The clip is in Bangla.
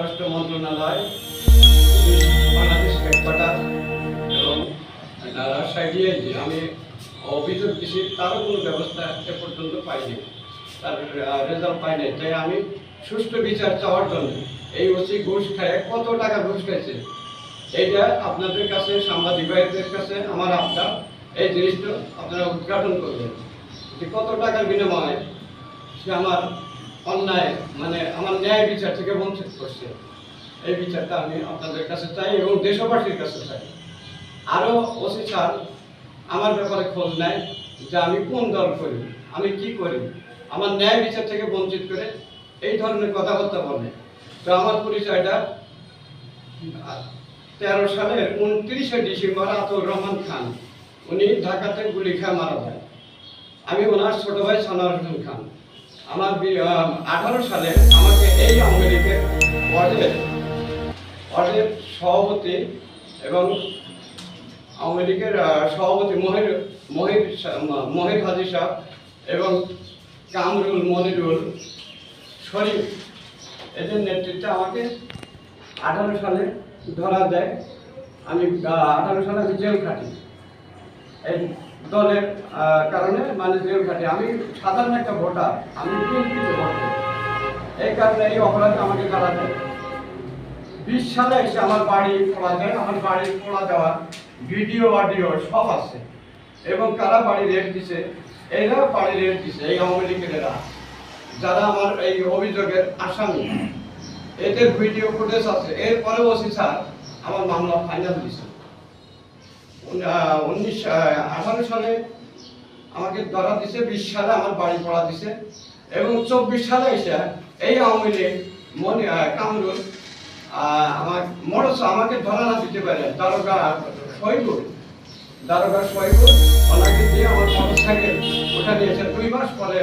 স্বরাষ্ট্র মন্ত্রণালয় ডিআইজি আমি অভিযোগ দিছি, তারও কোনো ব্যবস্থা এ পর্যন্ত পাইনি। তার রেজাল্ট পাইনি। তাই আমি সুষ্ঠু বিচার চাওয়ার জন্য এই ওসি ঘুষ খায়, কত টাকা ঘুষ খাইছে? এইটা আপনাদের কাছে, সাংবাদিক ভাইদের কাছে আমার আপনার এই জিনিসটা আপনারা উদ্ঘাটন করবেন। যে কত টাকার বিনিময়ে সে আমার অন্যায় মানে আমার ন্যায় বিচার থেকে বঞ্চিত করছে। এই বিচারটা আমি আপনাদের কাছে চাই এবং দেশবাসীর কাছে চাই। আরও ওসি স্যার আমার ব্যাপারে খোঁজ নেয় যে আমি কোন দল করি, আমি কি করি। আমার ন্যায় বিচার থেকে বঞ্চিত করে এই ধরনের কথাবার্তা বলে। তো আমার পরিচয়টা তেরো সালের উনত্রিশে ডিসেম্বর আতুর রহমান খান। উনি ঢাকাতে গুলি খেয়ে মারা যায়। আমি ওনার ছোট ভাই হোসেন খান। আমার আঠারো সালে আমাকে এই আওয়ামী লীগের ওয়ার্ডের ওয়ার্ডের সভাপতি এবং আওয়ামী লীগের সভাপতি মহির মহির মহির হাজি সাহ এবং কামরুল মনিরুল শরীফ, এদের নেতৃত্বে আমাকে আঠারো সালে ধরা দেয়। আমি আঠারো সালে আমি জেল খাটি। এই দলের কারণে মানে জেল খাটি আমি সাধারণ একটা ভোটার, আমি এই কারণে এই অপরাধ আমাকে দেয়? বিশ সালে এসে আমার বাড়ি খোলা যায়, আমার বাড়ি খোলা দেওয়ার ভিডিও, অডিও সব আছে। এবং কারা বাড়ি রেট দিছে? এরা বাড়ি রেট দিছে, এই আওয়ামী লীগের এরা। যারা আমার এই অভিযোগের আসামি। এদের ভিডিও ফুটেজ আছে। এরপরে ওসি স্যার আমার মামলা ফাইনাল দিছে উনিশ আঠারো সালে আমাকে ধরা দিছে, বিশ সালে আমার বাড়ি পড়া দিছে। এবং চব্বিশ সালে এসে এই আওয়ামী লীগ, মনে কামরুল আমার মোটর আমাকে ধরা দিতে পারে। দারোগা শহীদুল দারোগা শহীদুল ওনাকে দিয়ে আমার মোটর সাইকেল ওঠা নিয়েছে দুই মাস পরে